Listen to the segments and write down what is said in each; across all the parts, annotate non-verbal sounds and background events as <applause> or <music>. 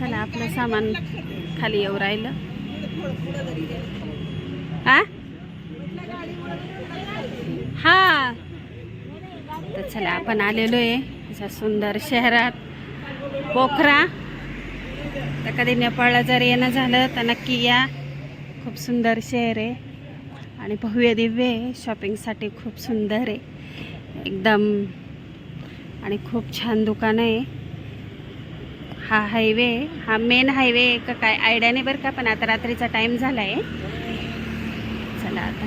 चला आपलं सामान खाली येऊ राहिलं. हा हा. तर चला आपण आलेलो आहे अशा सुंदर शहरात. पोखरा. तर कधी नेपाळला जर येणं झालं तर नक्की या. खूप सुंदर शहर आहे. आणि भव्य दिव्य आहे. शॉपिंगसाठी खूप सुंदर आहे. एकदम. आणि खूप छान दुकानं आहे. हा हायवे हा मेन हायवे का काय आयडिया नाही बरं का पण आता रात्रीचा टाईम झाला आहे चला आता.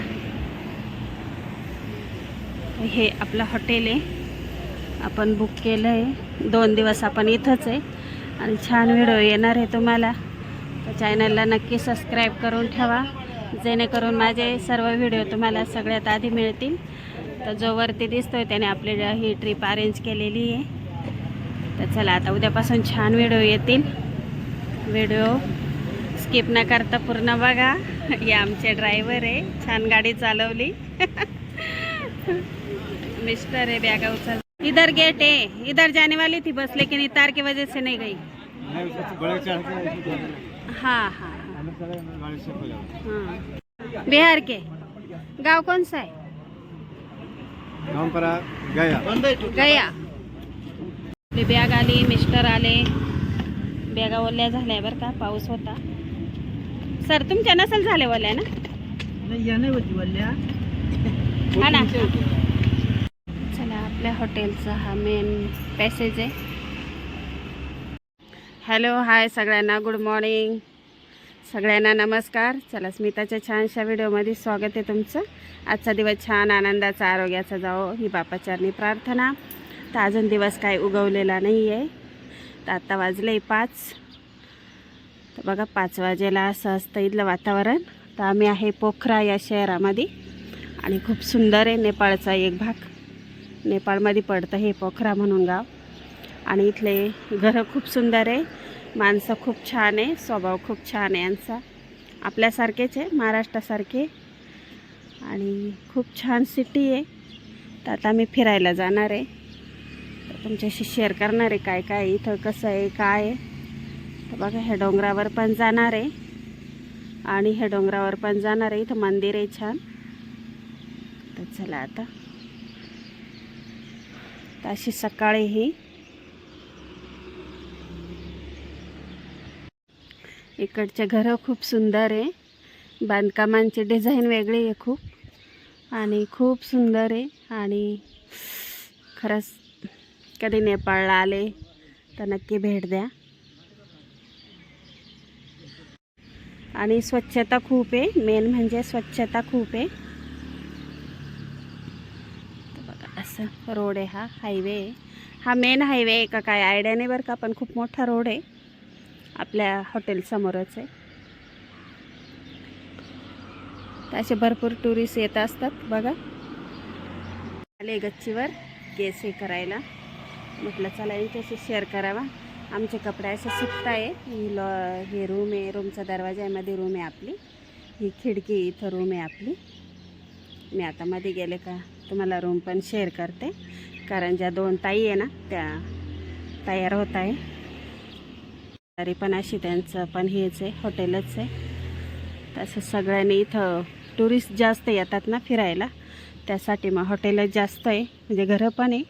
हे आपलं हॉटेल आहे. आपण बुक केलं आहे दोन दिवस आपण इथंच आहे. आणि छान व्हिडिओ येणार आहे तुम्हाला. चॅनलला नक्की सबस्क्राईब करून ठेवा. जेणेकरून माझे सर्व व्हिडिओ तुम्हाला सगळ्यात आधी मिळतील. तर जो वरती दिसतोय त्याने आपली ही ट्रिप अरेंज केलेली आहे. तर चला आता उद्यापासून छान व्हिडिओ येतील. व्हिडिओ स्किप न करता पूर्ण बघा. हे आमचे ड्रायव्हर आहे छान गाडी चालवली. मिस्टर है बैगा उचल इधर गेट है इधर जाने वाली थी बस लेकिन इतार की वजह से नहीं गई. हाँ हाँ हाँ. हाँ. बिहार के. गांव कौन सा है? गया. गया. आपली बॅग आली मिस्टर आले. बॅगा ओल्या झाल्या बरं का पाऊस होता. सर तुमच्या नसेल झाल्या ओल्या ना? हा ना. चला आपल्या हॉटेलचा हा मेन पॅसेज आहे. हॅलो हाय सगळ्यांना गुड मॉर्निंग सगळ्यांना नमस्कार. चला स्मिताच्या छानशा व्हिडिओमध्ये स्वागत आहे तुमचं. आजचा दिवस छान आनंदाचा आरोग्याचा जावो. ही बापाचारणी प्रार्थना. तर अजून दिवस काय उगवलेला नाही आहे तर आत्ता वाजलं आहे पाच. तर बघा पाच वाजेला असं असतं इथलं वातावरण. तर आम्ही आहे पोखरा या शहरामध्ये. आणि खूप सुंदर आहे नेपाळचा एक भाग. नेपाळमध्ये पडतं हे पोखरा म्हणून गाव. आणि इथले घरं खूप सुंदर आहे. माणसं खूप छान आहे. स्वभाव खूप छान आहे यांचा. आपल्यासारखेच आहे महाराष्ट्रासारखे. आणि खूप छान सिटी आहे. तर आता आम्ही फिरायला जाणार आहे. तर तुमच्याशी शेअर करणार आहे काय काय इथं कसं आहे काय आहे. तर बघा ह्या डोंगरावर पण जाणार आहे. आणि ह्या डोंगरावर पण जाणार आहे. इथं मंदिर आहे छान. तर चला आता. तर अशी सकाळी ही. इकडचे घरं खूप सुंदर आहे. बांधकामांचे डिझाईन वेगळी आहे खूप. आणि खूप सुंदर आहे. आणि खरंच कधी नेपाळला आले तर नक्की भेट द्या. आणि स्वच्छता खूप आहे. मेन म्हणजे स्वच्छता खूप आहे. बघा असं रोड आहे हा हायवे आहे. हा मेन हायवे आहे का काय आयडिया नाही बरं का पण खूप मोठा रोड आहे. आपल्या हॉटेलसमोरच आहे. तर असे भरपूर टुरिस्ट येत असतात बघा. आले गच्चीवर केस हे करायला. म्हटलं चला यांच्याशी शेअर करावा. आमचे कपडे असे सुकत आहे. ही लॉ हे रूम आहे. रूमचा दरवाजा आहे. मध्ये रूम आहे आपली. ही खिडकी इथं रूम आहे आपली. मी आता मध्ये गेले का तुम्हाला रूम पण शेअर करते. कारण ज्या दोन ताई आहे ना त्या तयार होत आहे. तरी पण अशी त्यांचं पण हेच आहे. हॉटेलच आहे. तसं सगळ्यांनी इथं टुरिस्ट जास्त येतात ना फिरायला. त्यासाठी मग हॉटेलच जास्त आहे म्हणजे घरं पण आहे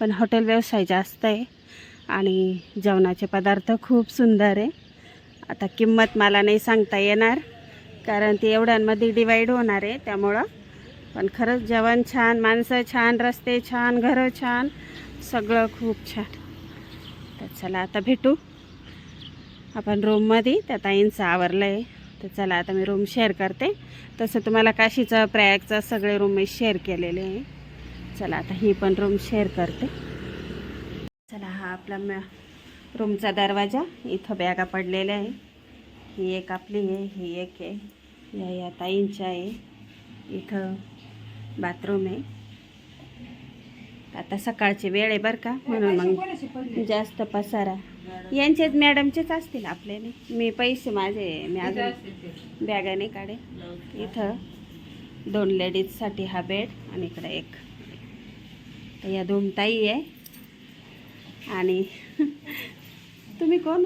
पण हॉटेल व्यवसाय जास्त आहे. आणि जेवणाचे पदार्थ खूप सुंदर आहे. आता किंमत मला नाही सांगता येणार कारण ती एवढ्यांमध्ये डिवाईड होणार आहे त्यामुळं. पण खरंच जेवण छान माणसं छान रस्ते छान घरं छान सगळं खूप छान. तर चला आता भेटू. आपण रूममध्ये त्या ताईंचं आवरलं आहे तर चला आता मी रूम शेअर करते. तसं तुम्हाला काशीचं प्रयागचं सगळे रूम मी शेअर केलेले आहे. चला आता ही पण रूम शेअर करते. चला हा आपला म रूमचा दरवाजा इथं बॅगा पडलेल्या आहे. ही एक आपली आहे ही एक आहे. या या ताईंच्या आहे. इथं बाथरूम आहे. आता सकाळची वेळ आहे बरं का? म्हणून मग जास्त पसारा. यांचेच मॅडमचेच असतील आपल्याने मी पैसे माझे मी अजून बॅगा नाही काढे. इथं दोन लेडीजसाठी हा बेड आणि इकडे एक. तर या दोन ताई आहे. आणि <laughs> तुम्ही कोण?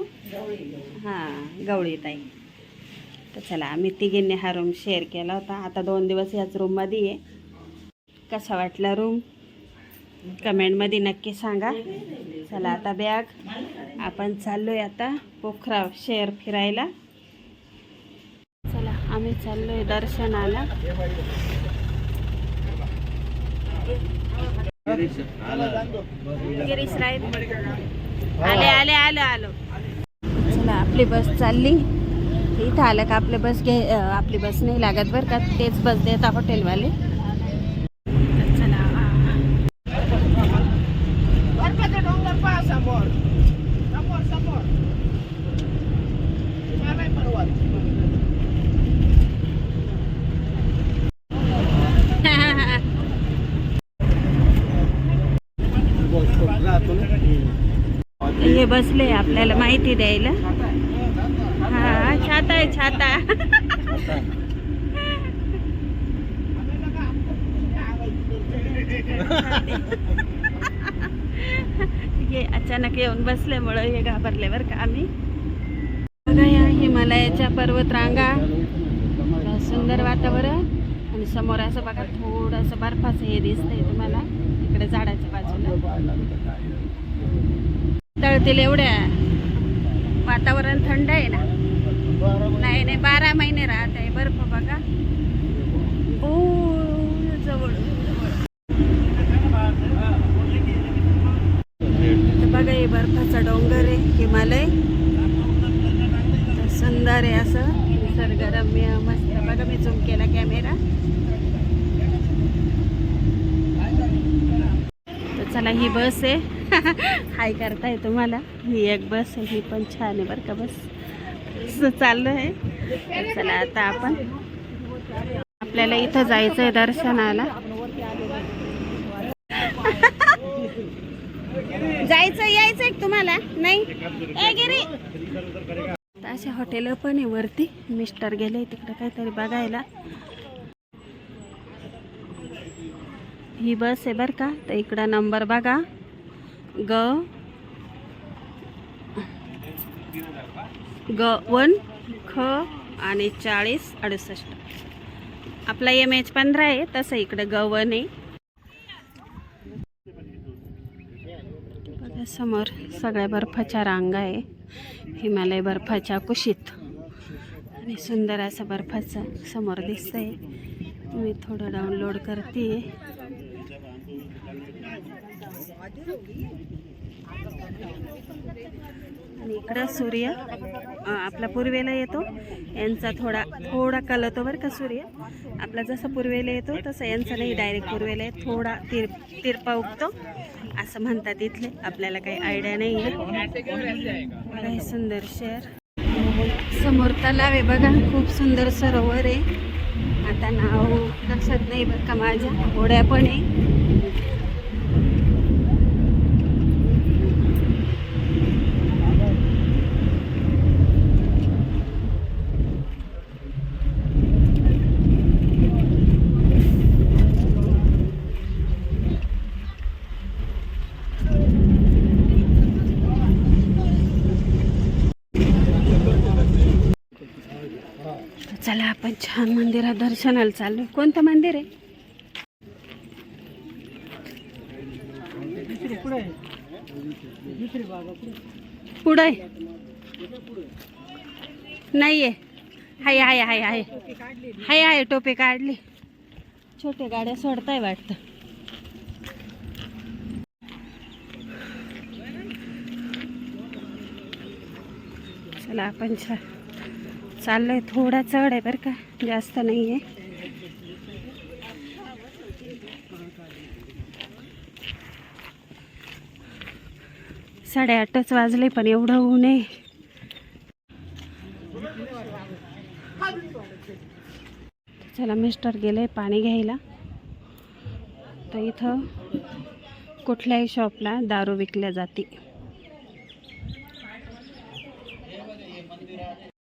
हां गवळी ताई. तर चला आम्ही तिघींनी हा रूम शेअर केला होता. आता दोन दिवस याच रूममध्ये आहे. कसा वाटला रूम कमेंटमध्ये नक्की सांगा. चला आता बॅग आपण चाललो आहे आता पोखरा शहर फिरायला. चला आम्ही चाललो आहे दर्शनाला. गिरीश आले आले आलो आलो. चला आपली बस चालली. इथं आलं का आपली बस घे आपली बस नाही लागत बरं का तेच बस देता हॉटेलवाले तर चला हे बसले आपल्याला माहिती द्यायला. हा छाता आहे छाता. हे अचानक येऊन बसल्यामुळं हे घाबरले बरं का आम्ही. बघा या हिमालयाच्या पर्वत रांगा सुंदर वातावरण. आणि समोर असं बघा थोडंसं बर्फाचं हे दिसतंय तुम्हाला. इकडे झाडाच्या बाजूला. तळतील एवढ्या. वातावरण थंड आहे ना. नाही नाही बारा महिने राहत आहे बर्फ बघा. ओ जवळ तर बघा हे बर्फाचा डोंगर आहे हिमालय. सुंदर आहे असं. निसर्गरम्य मस्त. बघा मी झूम केला कॅमेरा तर चला ही बस आहे. हाय करताय तुम्हाला. ही एक बस आहे ही पण छान आहे बरं का बस. असं चाललं आहे. चला आता आपण आपल्याला इथं जायचं आहे दर्शनाला. जायचं यायचं आहे तुम्हाला? नाही? असे हॉटेल पण आहे वरती. मिस्टर गेले तिकडे काहीतरी बघायला. ही बस आहे बरं का. तर इकडं नंबर बघा. ग. ग वन ख आणि चाळीस अडुसष्ट. आपला एम एच पंधरा आहे तसं इकडं ग वन आहे. बघा समोर सगळ्या बर्फाच्या रांगा आहे. हिमालय बर्फाच्या कुशीत. आणि सुंदर असं बर्फाचं समोर दिसतंय. मी थोडं डाउनलोड करते. आणि इकडं सूर्य आपला पूर्वेला येतो. यांचा थोडा थोडा कलतो बरं का सूर्य. आपला जसा पूर्वेला येतो तसं यांचा नाही डायरेक्ट पूर्वेला येत थोडा तिर तिरपा उगतो. असं म्हणतात इथले. आपल्याला काही आयडिया नाही आहे. हे सुंदर शहर. समोर तलाव आहे बघा. खूप सुंदर सरोवर आहे. आता नाव लक्षात नाही बघा माझ्या. होड्या पण आहे. चला आपण छान मंदिरात दर्शनाला चाललो कोणतं मंदिर आहे? पुढे नाहीये. हाय हाय हाय हाय. हाय हाय टोपे काढली. छोटे गाड्या सोडताय वाटतं. चला आपण छान चाललोय थोडा चढ आहे बरं का जास्त नाही आहे साडेआठच वाजले पण एवढं ऊन आहे. चला मिस्टर गेले पाणी घ्यायला. तर इथं कुठल्याही शॉपला दारू विकल्या जाते.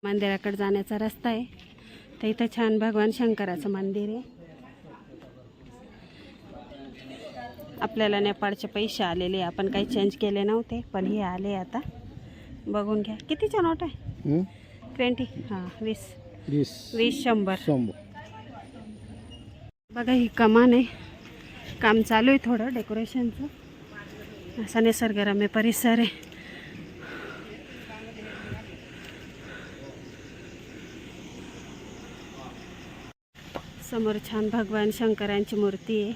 मंदिराकडे जाण्याचा रस्ता आहे. तर इथं छान भगवान शंकराचं मंदिर आहे. आपल्याला नेपाळचे पैसे आलेले आपण काही चेंज केले नव्हते पण हे आले आता. बघून घ्या. कितीच्या नोट आहे? ट्वेंटी. हां वीस. वीस. वीस शंभर. शंभर. बघा ही कमान आहे. काम चालू आहे थोडं डेकोरेशनचं असा निसर्गरम्य परिसर आहे. समोर छान भगवान शंकरांची मूर्ती आहे.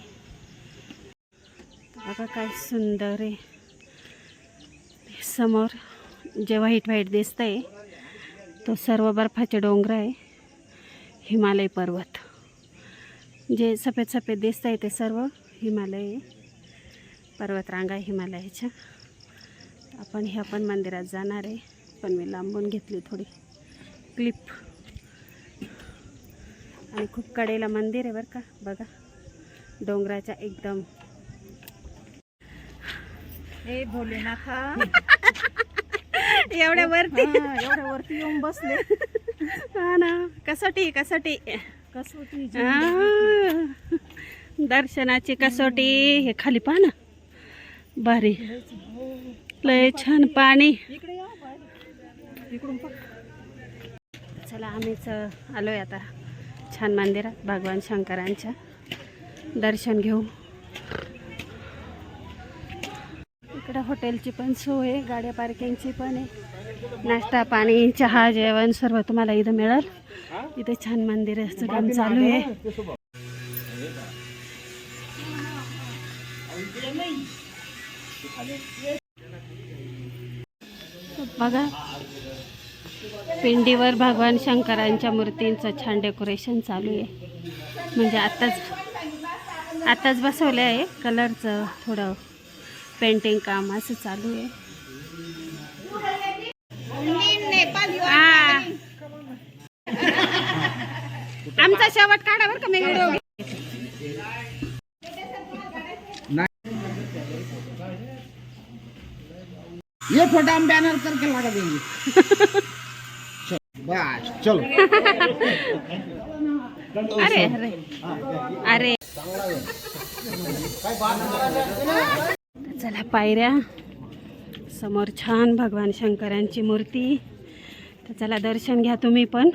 बघा काय सुंदर आहे. समोर जे व्हाईट व्हाईट दिसतं आहे तो सर्व बर्फाचे डोंगर आहे. हिमालय पर्वत. जे सफेद सफेद दिसत आहे ते सर्व हिमालय पर्वतरांगा आहे हिमालयाच्या. आपण ह्या पण मंदिरात जाणार आहे. पण मी लांबून घेतली थोडी क्लिप आणि खूप कडेला मंदिर आहे बरं का. बघा. डोंगराच्या एकदम. हे भोलेनाथा. <laughs> एवढ्या वरती. एवढ्या वरती येऊन बसले. हा ना. कसोटी कसोटी. कसोटी दर्शनाची कसोटी. हे खाली पहा ना. भारी. लय छान पाणी. चला आम्हीच आलोय आता. छान मंदिरात भगवान शंकरांच्या. दर्शन घेऊ. इकडं हॉटेलची पण सोय आहे गाड्या पार्किंगची पण आहे. नाश्ता पाणी चहा जेवण सर्व तुम्हाला इथं मिळेल. इथे छान मंदिराचं काम चालू आहे. बघा पिंडीवर भगवान शंकरांच्या मूर्तींचं छान डेकोरेशन चालू आहे. म्हणजे आत्ताच आत्ताच बसवलं आहे कलरचं थोडं पेंटिंग काम असं चालू आहे. आमचा शेवट काढा बरं का मी व्हिडिओ ये फोटो हम बैनर करके लगा देंगे बस चलो. अरे अरे. अरे चला पायऱ्या. समोर छान भगवान शंकरांची मूर्ती. तर चला दर्शन घ्या तुम्ही पण.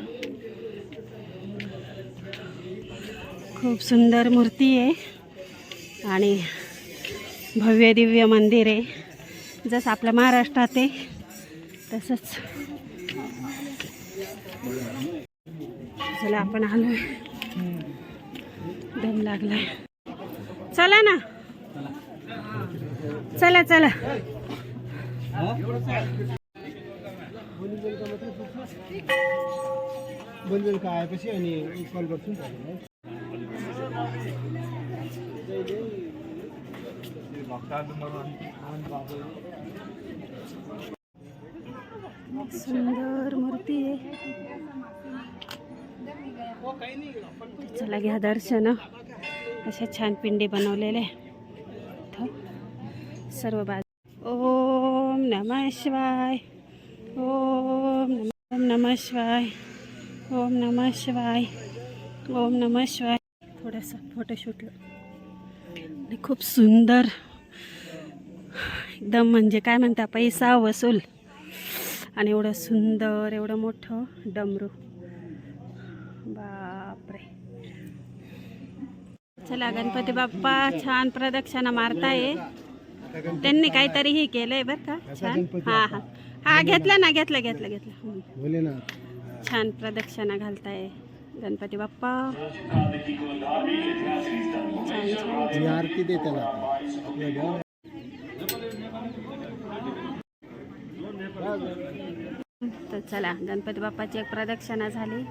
खूप सुंदर मूर्ती आहे. आणि भव्य दिव्य मंदिर आहे. जसं आपल्या महाराष्ट्रात आहे तसंच चला आपण आलो दम लागलाय. चला ना. चला चला. बोलबेल का आएपछि अनि कल गर्छु नि तपाईँलाई सुंदर मूर्ती आहे. चला घ्या दर्शन. अशा छान पिंडी बनवलेले इथं सर्व बाजू. ओम नमः शिवाय. ओम नम ओम नमः शिवाय. ओम नमः शिवाय. ओम नमः शिवाय. थोडंसं फोटोशूटला आणि खूप सुंदर. एकदम म्हणजे काय म्हणता पैसा वसूल. आणि एवढं सुंदर एवढं मोठं डमरू. बापरे. चला गणपती बाप्पा छान प्रदक्षिणा मारताय. त्यांनी काहीतरी हे केलंय बरं का? छान? हा हा. हा घेतलं ना घेतलं घेतलं घेतलं. छान प्रदक्षिणा घालताय गणपती बाप्पा. आरती दे त्याला. तर चला गणपती बाप्पाची एक प्रदक्षिणा झाली.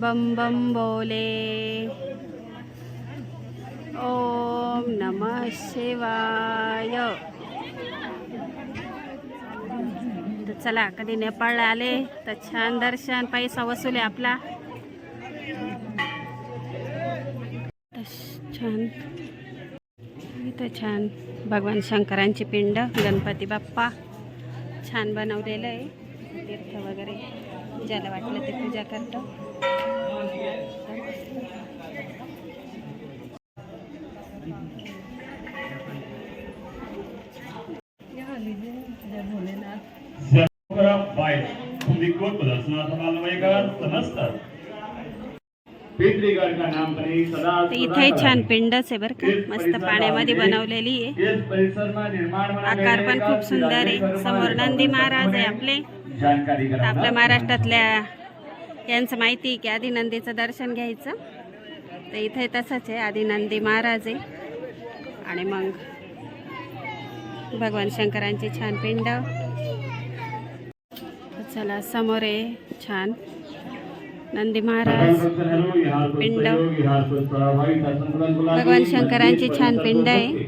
बम बम बोले. ओम नम शिवाय. तर चला कधी नेपाळला आले तर छान दर्शन पैसा वसूल आहे आपला. छान. इथं छान भगवान शंकरांची पिंड गणपती बाप्पा. छान बनवलेलं आहे. तीर्थ वगैरे ज्याला वाटलं ते पूजा करतं. इथे छान पिंडच आहे बरं का. मस्त पाण्यामध्ये बनवलेली आहे. आकार पण खूप सुंदर आहे. समोर नंदी महाराज आहे. आपले. तर करा. आपल्या महाराष्ट्रातल्या यांचं माहिती आहे की आधी नंदीचं दर्शन घ्यायचं. तर इथे तसंच आहे आधी नंदी महाराज आहे. आणि मग भगवान शंकरांची छान पिंड. चला समोर आहे छान. नंदी महाराज पिंड. भगवान शंकरांची छान पिंड आहे.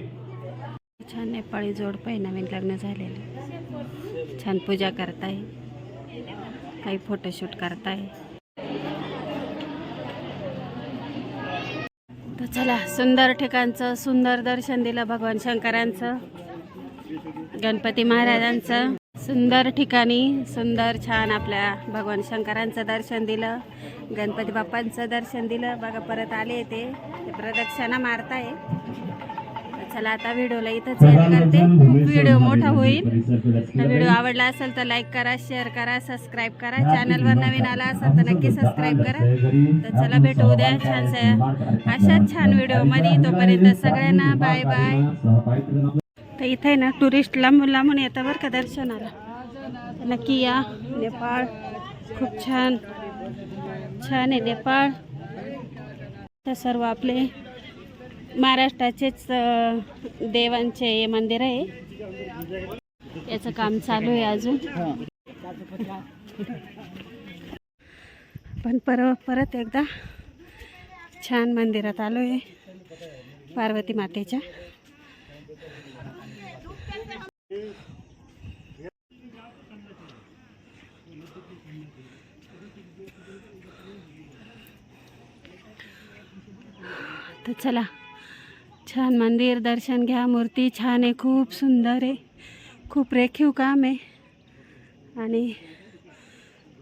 छान नेपाळी जोडपं आहे नवीन लग्न झालेलं. छान पूजा करताय. काही फोटोशूट करताय. तर चला सुंदर ठिकाणचं सुंदर दर्शन दिलं भगवान शंकरांचं गणपती महाराजांचं. सुंदर ठिकाणी सुंदर छान आपल्या भगवान शंकरांचं दर्शन दिलं गणपती बाप्पांचं दर्शन दिलं. बघा परत आले ते प्रदक्षिणा मारताय. चला आता व्हिडिओला इथंच एंड करते. खूप व्हिडिओ मोठा होईल. व्हिडिओ आवडला असेल तर लाईक करा शेअर करा सबस्क्राईब करा. चॅनलवर नवीन आला असेल तर नक्की सबस्क्राईब करा. तर चला भेटू उद्या छानशा अशाच छान व्हिडिओमध्ये तोपर्यंत सगळ्यांना बाय बाय तर इथे ना टुरिस्ट लांबून लांबून येतं बरं का दर्शनाला. नक्की या. नेपाळ. खूप छान. छान आहे नेपाळ. तर सर्व आपले महाराष्ट्राचेच देवांचे हे मंदिर आहे. याचं काम चालू आहे अजून. पण पर परत एकदा छान मंदिरात आलो आहे पार्वती मातेच्या. तर चला छान मंदिर दर्शन घ्या मूर्ती छान आहे खूप सुंदर आहे. खूप रेखीव काम आहे. आणि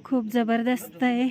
खूप जबरदस्त आहे.